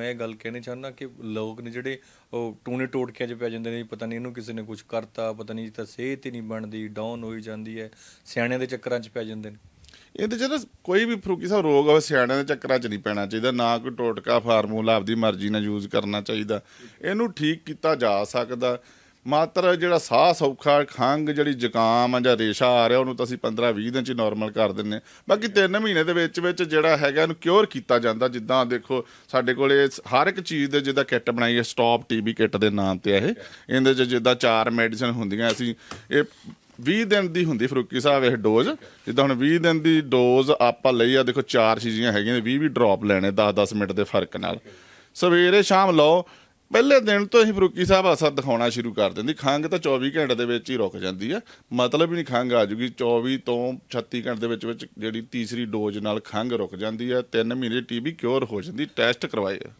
ਮੈਂ ਇਹ ਗੱਲ ਕਹਿਣੀ ਚਾਹੁੰਦਾ ਕਿ ਲੋਕ ਨੇ ਜਿਹੜੇ ਉਹ ਟੂਨੇ ਟੋਟਕਿਆਂ 'ਚ ਪੈ ਜਾਂਦੇ ਨੇ, ਪਤਾ ਨਹੀਂ ਇਹਨੂੰ ਕਿਸੇ ਨੇ ਕੁਝ ਕਰਤਾ, ਪਤਾ ਨਹੀਂ ਤਾਂ ਸਿਹਤ ਹੀ ਨਹੀਂ ਬਣਦੀ ਡਾਊਨ ਹੋਈ ਜਾਂਦੀ ਹੈ, ਸਿਆਣਿਆਂ ਦੇ ਚੱਕਰਾਂ 'ਚ ਪੈ ਜਾਂਦੇ ਨੇ। ਇਹਦੇ ਚ ਨਾ ਕੋਈ ਵੀ ਫਰੂਕੀ ਸਾਹਿਬ ਰੋਗ ਹੋਵੇ ਸਿਆਣਿਆਂ ਦੇ ਚੱਕਰਾਂ 'ਚ ਨਹੀਂ ਪੈਣਾ ਚਾਹੀਦਾ, ਨਾ ਕੋਈ ਟੋਟਕਾ, ਫਾਰਮੂਲਾ ਆਪਦੀ ਮਰਜ਼ੀ ਨਾਲ ਯੂਜ਼ ਕਰਨਾ ਚਾਹੀਦਾ। ਇਹਨੂੰ ਠੀਕ ਕੀਤਾ ਜਾ ਸਕਦਾ। ਮਾਤਰ ਜਿਹੜਾ ਸਾਹ ਸੌਖਾ ਖੰਗ ਜਿਹੜੀ ਜ਼ੁਕਾਮ ਆ ਜਾਂ ਰੇਸ਼ਾ ਆ ਰਿਹਾ, ਉਹਨੂੰ ਤਾਂ ਅਸੀਂ 15 20 ਦਿਨ ਚ ਨਾਰਮਲ ਕਰ ਦਿੰਨੇ ਹਾਂ। ਬਾਕੀ 3 ਮਹੀਨੇ ਦੇ ਵਿੱਚ ਵਿੱਚ ਜਿਹੜਾ ਹੈਗਾ, ਇਹਨੂੰ ਕਿਉਰ ਕੀਤਾ ਜਾਂਦਾ। ਜਿੱਦਾਂ ਦੇਖੋ, ਸਾਡੇ ਕੋਲ ਇਹ ਹਰ ਇੱਕ ਚੀਜ਼ ਦੇ ਜਿੱਦਾਂ ਕਿੱਟ ਬਣਾਈ ਹੈ ਸਟਾਪ ਟੀਬੀ ਕਿੱਟ ਦੇ ਨਾਮ ਤੇ ਇਹ। ਇਹਦੇ ਚ ਜਿੱਦਾਂ ਚਾਰ ਮੈਡੀਸਨ ਹੁੰਦੀਆਂ, ਅਸੀਂ ਇਹ 20 ਦਿਨ ਦੀ ਹੁੰਦੀ ਫਰੂਕੀ ਸਾਹਿਬ ਇਹ ਡੋਜ਼ ਜਿੱਦਾਂ ਹੁਣ 20 ਦਿਨ ਦੀ ਡੋਜ਼ ਆਪਾਂ ਲਈ ਆ, ਦੇਖੋ ਚਾਰ ਚੀਜ਼ੀਆਂ ਹੈਗੀਆਂ 20 20 ਡ੍ਰੌਪ ਲੈਣੇ 10 10 ਮਿੰਟ ਦੇ ਫ਼ਰਕ ਨਾਲ। ਸਵੇਰੇ ਸ਼ਾਮ ਲਓ ਪਹਿਲੇ ਦਿਨ ਤੋਂ ਹੀ ਫਰੂਕੀ ਸਾਹਿਬ ਅਸਰ ਦਿਖਾਉਣਾ ਸ਼ੁਰੂ ਕਰ ਦਿੰਦੀ। ਖੰਗ ਤਾਂ 24 ਘੰਟੇ ਦੇ ਵਿੱਚ ਹੀ ਰੁਕ ਜਾਂਦੀ ਆ। ਮਤਲਬ ਹੀ ਨਹੀਂ ਖੰਗ ਆ ਜੂਗੀ। 24 ਤੋਂ 36 ਘੰਟੇ ਦੇ ਵਿੱਚ ਵਿੱਚ ਜਿਹੜੀ ਤੀਸਰੀ ਡੋਜ਼ ਨਾਲ ਖੰਗ ਰੁਕ ਜਾਂਦੀ ਆ। 3 ਮਹੀਨੇ ਟੀਬੀ ਕਿਉਰ ਹੋ ਜਾਂਦੀ। ਟੈਸਟ ਕਰਵਾਏ ਆ।